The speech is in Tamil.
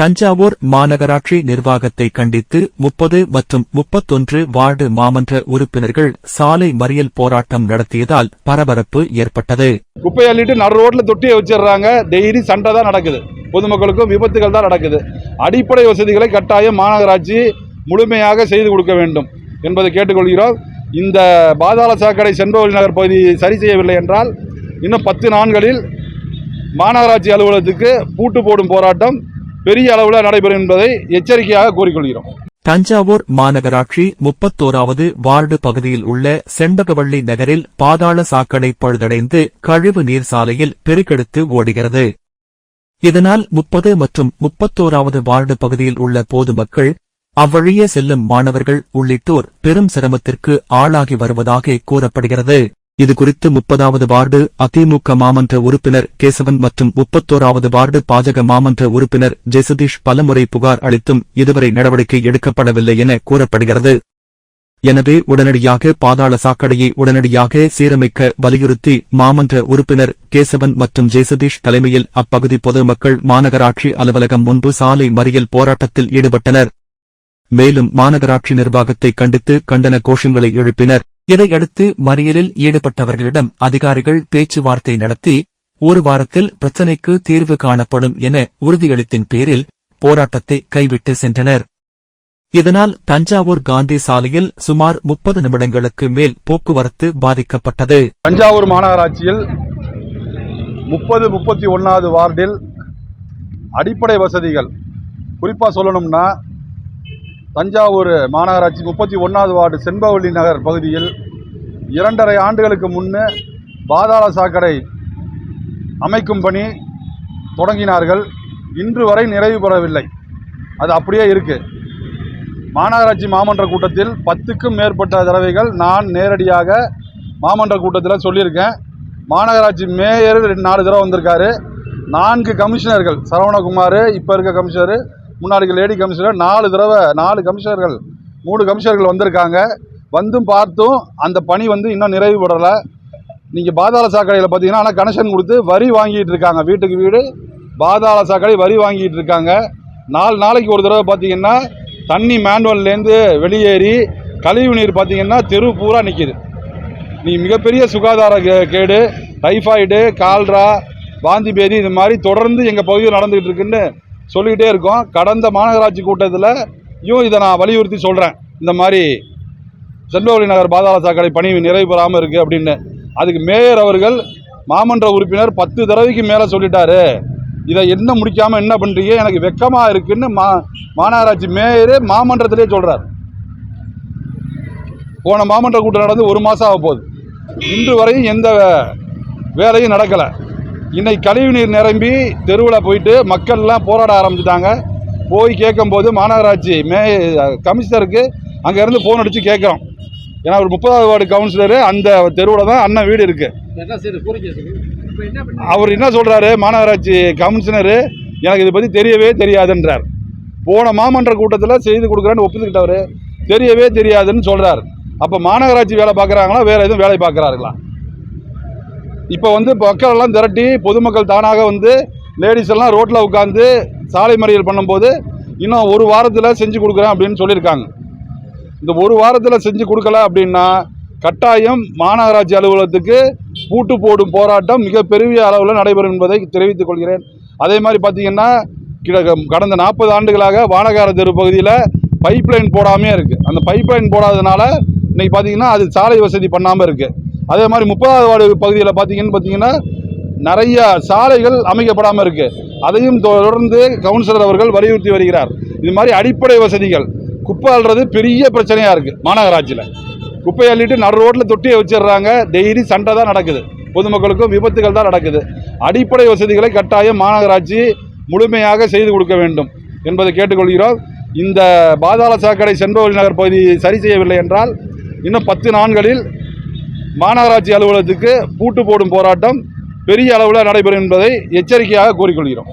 தஞ்சாவூர் மாநகராட்சி நிர்வாகத்தை கண்டித்து முப்பது மற்றும் முப்பத்தொன்று வார்டு மாமன்ற உறுப்பினர்கள் சாலை மறியல் போராட்டம் நடத்தியதால் பரபரப்பு ஏற்பட்டது. குப்பை அள்ளிட்டு நடு ரோட்ல தொட்டியை வச்சிடுறாங்க. டெய்லி சண்டை தான் நடக்குது. பொதுமக்களுக்கும் விபத்துகள் தான் நடக்குது. அடிப்படை வசதிகளை கட்டாயம் மாநகராட்சி முழுமையாக செய்து கொடுக்க வேண்டும் என்பதை கேட்டுக்கொள்கிறோம். இந்த பாதாள சாக்கடை செண்பவழி நகர் பகுதி சரி செய்யவில்லை என்றால் இன்னும் பத்து நாட்களில் மாநகராட்சி அலுவலகத்துக்கு பூட்டு போடும் போராட்டம் பெரிய அளவில் நடைபெறும் என்பதை எச்சரிக்கையாக கூறிக்கொள்கிறோம். தஞ்சாவூர் மாநகராட்சி முப்பத்தோராவது வார்டு பகுதியில் உள்ள செண்பகவள்ளி நகரில் பாதாள சாக்கடை பழுதடைந்து கழிவு நீர் சாலையில் பெருக்கெடுத்து ஓடுகிறது. இதனால் முப்பது மற்றும் முப்பத்தோராவது வார்டு பகுதியில் உள்ள பொதுமக்கள் அவ்வழியே செல்லும் மாணவர்கள் உள்ளிட்டோர் பெரும் சிரமத்திற்கு ஆளாகி வருவதாக கூறப்படுகிறது. இதுகுறித்து முப்பதாவது வார்டு அதிமுக மாமன்ற உறுப்பினர் கேசவன் மற்றும் முப்பத்தோராவது வார்டு பாஜக மாமன்ற உறுப்பினர் ஜெசதீஷ் பலமுறை புகார் அளித்தும் இதுவரை நடவடிக்கை எடுக்கப்படவில்லை என கூறப்படுகிறது. எனவே உடனடியாக பாதாள சாக்கடையை உடனடியாக சீரமைக்க வலியுறுத்தி மாமன்ற உறுப்பினர் கேசவன் மற்றும் ஜெசதீஷ் தலைமையில் அப்பகுதி பொதுமக்கள் மாநகராட்சி அலுவலகம் முன்பு சாலை மறியல் போராட்டத்தில் ஈடுபட்டனர். மேலும் மாநகராட்சி நிர்வாகத்தை கண்டித்து கண்டன கோஷங்களை எழுப்பினர். இதையடுத்து மறியலில் ஈடுபட்டவர்களிடம் அதிகாரிகள் பேச்சுவார்த்தை நடத்தி ஒரு வாரத்தில் பிரச்சினைக்கு தீர்வு காணப்படும் என உறுதியளித்தின் பேரில் போராட்டத்தை கைவிட்டு சென்றனர். இதனால் தஞ்சாவூர் காந்தி சாலையில் சுமார் முப்பது நிமிடங்களுக்கு மேல் போக்குவரத்து பாதிக்கப்பட்டது. தஞ்சாவூர் மாநகராட்சியில் முப்பது முப்பத்தி ஒன்னாவது வார்டில் அடிப்படை வசதிகள். குறிப்பாக சொல்லணும்னா தஞ்சாவூர் மாநகராட்சி முப்பத்தி ஒன்றாவது வார்டு செண்பவள்ளி நகர் பகுதியில் இரண்டரை ஆண்டுகளுக்கு முன்னே பாதாள சாக்கடை அமைக்கும் பணி தொடங்கினார்கள். இன்று வரை நிறைவு பெறவில்லை. அது அப்படியே இருக்கு. மாநகராட்சி மாமன்ற கூட்டத்தில் பத்துக்கும் மேற்பட்ட தடவைகள் நான் நேரடியாக மாமன்ற கூட்டத்தில் சொல்லியிருக்கேன். மாநகராட்சி மேயர் ரெண்டு நாலு தடவை வந்திருக்காரு. நான்கு கமிஷனர்கள் சரவணகுமார் இப்போ இருக்க கமிஷனர் முன்னாடி லேடி கமிஷனர் நாலு தடவை நாலு கமிஷனர்கள் மூணு கமிஷனர்கள் வந்திருக்காங்க. வந்தும் பார்த்தும் அந்த பணி வந்து இன்னும் நிறைவு பெறலை நீங்கள் பாதாள சாக்கடையில் பார்த்தீங்கன்னா ஆனால் கனெக்ஷன் கொடுத்து வரி வாங்கிட்டு இருக்காங்க. வீட்டுக்கு வீடு பாதாள சாக்கடை வரி வாங்கிட்டு இருக்காங்க. நாலு நாளைக்கு ஒரு தடவை பார்த்தீங்கன்னா தண்ணி மேன்வல்லேருந்து வெளியேறி கழிவு நீர் பார்த்தீங்கன்னா தெரு பூரா நிற்கிது நீ மிகப்பெரிய சுகாதார கே- கேடு டைஃபாய்டு கால்ரா வாந்தி பேதி இது மாதிரி தொடர்ந்து எங்கள் பகுதியில் நடந்துகிட்டு இருக்குன்னு சொல்லிக்கிட்டே இருக்கோம். கடந்த மாநகராட்சி கூட்டத்தில் யும் இதை நான் வலியுறுத்தி சொல்கிறேன் இந்த மாதிரி செல்வவழி நகர் பாதாள சாக்கடை பணி நிறைவு பெறாமல் இருக்குது அப்படின்னு. அதுக்கு மேயர் அவர்கள் மாமன்ற உறுப்பினர் பத்து தடவைக்கு மேலே சொல்லிட்டாரு. இதை என்ன முடிக்காமல் என்ன பண்ணுறீங்க எனக்கு வெக்கமாக இருக்குன்னு மா மாநகராட்சி மேயரே மாமன்றத்திலே சொல்கிறார் போன மாமன்ற கூட்டம் நடந்து ஒரு மாதம் ஆக போகுது இன்று வரையும் எந்த வேலையும் நடக்கலை. இன்னைக்கு கழிவு நீர் நிரம்பி தெருவில் போயிட்டு மக்கள்லாம் போராட ஆரம்பிச்சிட்டாங்க. போய் கேட்கும்போது மாநகராட்சி மே கமிஷனருக்கு அங்கேருந்து ஃபோன் அடித்து கேட்குறோம். ஏன்னா ஒரு முப்பதாவது வார்டு கவுன்சிலரு அந்த தெருவில் தான் அண்ணன் வீடு இருக்குது அவர் என்ன சொல்கிறாரு மாநகராட்சி கமிஷனரு எனக்கு இதை பற்றி தெரியவே தெரியாதுன்றார். போன மாமன்ற கூட்டத்தில் செய்து கொடுக்குறேன்னு ஒப்புக்கிட்டவர் தெரியவே தெரியாதுன்னு சொல்கிறார் அப்போ மாநகராட்சி வேலை பார்க்குறாங்களா வேறு எதுவும் வேலை பார்க்குறாருங்களா இப்போ வந்து மக்கள் திரட்டி பொதுமக்கள் தானாக வந்து லேடிஸ் எல்லாம் ரோட்டில் உட்காந்து சாலை மறியல் பண்ணும்போது இன்னும் ஒரு வாரத்தில் செஞ்சு கொடுக்குறேன் அப்படின்னு சொல்லியிருக்காங்க. இந்த ஒரு வாரத்தில் செஞ்சு கொடுக்கல அப்படின்னா கட்டாயம் மாநகராட்சி அலுவலகத்துக்கு பூட்டு போடும் போராட்டம் மிகப்பெரிய அளவில் நடைபெறும் என்பதை தெரிவித்துக் கொள்கிறேன். அதே மாதிரி பார்த்தீங்கன்னா கிட- கடந்த நாற்பது ஆண்டுகளாக வானகார தெரு பகுதியில் பைப் லைன் போடாமே இருக்குது அந்த பைப் லைன் போடாததுனால இன்றைக்கி பார்த்தீங்கன்னா அது சாலை வசதி பண்ணாமல் இருக்குது அதே மாதிரி முப்பதாவது வார்டு பகுதியில் பார்த்தீங்கன்னு பார்த்தீங்கன்னா நிறைய சாலைகள் அமைக்கப்படாமல் இருக்குது அதையும் தொடர்ந்து கவுன்சிலர் அவர்கள் வலியுறுத்தி வருகிறார். இது மாதிரி அடிப்படை வசதிகள். குப்பை அள்ளுறது பெரிய பிரச்சனையாக இருக்குது மாநகராட்சியில். குப்பை அள்ளிட்டு நடு ரோட்டில் தொட்டியை வச்சிடுறாங்க. டெய்லி சண்டை தான் நடக்குது. பொதுமக்களுக்கும் விபத்துகள் தான் நடக்குது. அடிப்படை வசதிகளை கட்டாயம் மாநகராட்சி முழுமையாக செய்து கொடுக்க வேண்டும் என்பதை கேட்டுக்கொள்கிறோம். இந்த பாதாள சாக்கடை செண்பவழி நகர் பகுதி சரி செய்யவில்லை என்றால் இன்னும் பத்து நாட்களில் மாநகராட்சி அலுவலகத்துக்கு பூட்டு போடும் போராட்டம் பெரிய அளவில் நடைபெறும் என்பதை எச்சரிக்கையாக கூறிக்கொள்கிறோம்.